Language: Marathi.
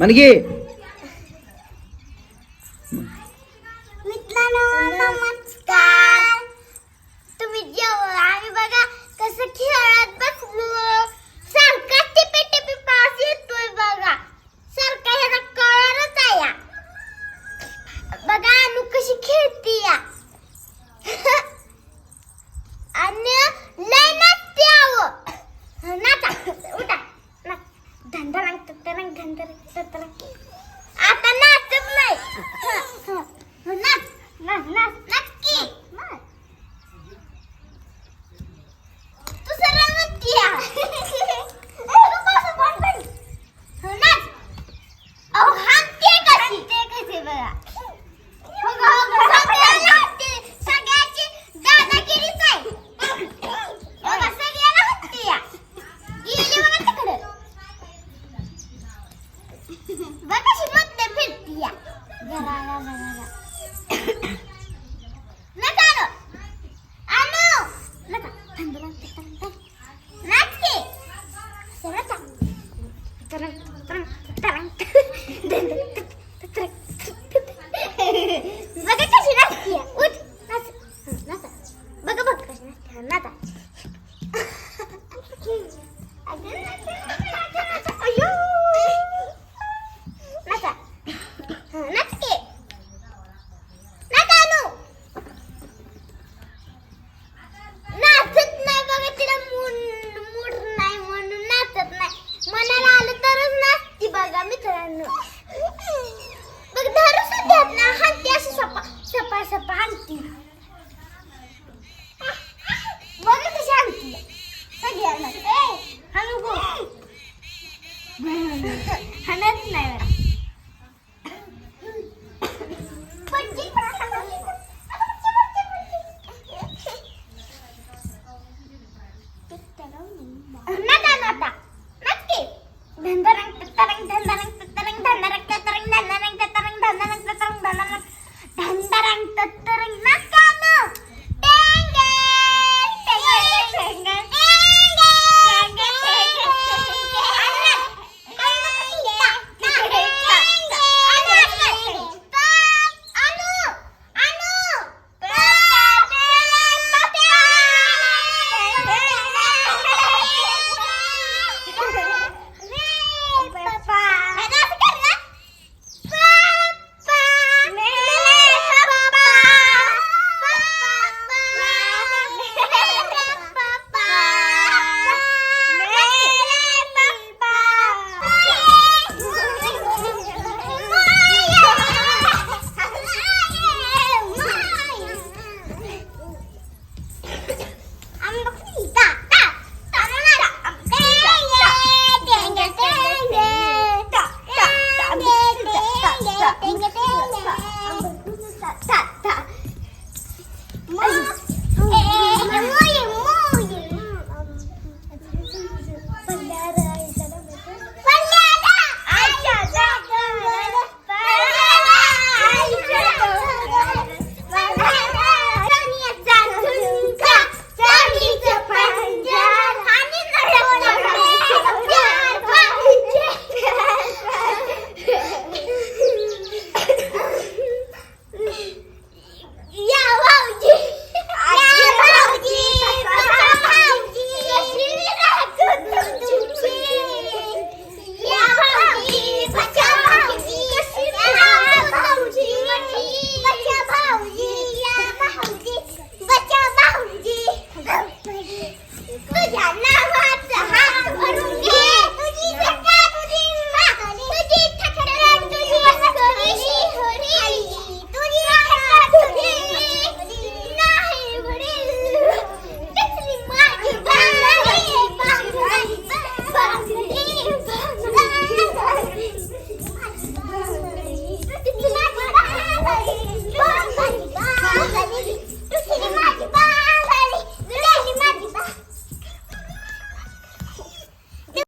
మనకి नमस्कार तुम्ही जेव्हा आम्ही बघा कसं खेळ 私待ってペッティや。じゃらららら。हलत नाही पण जी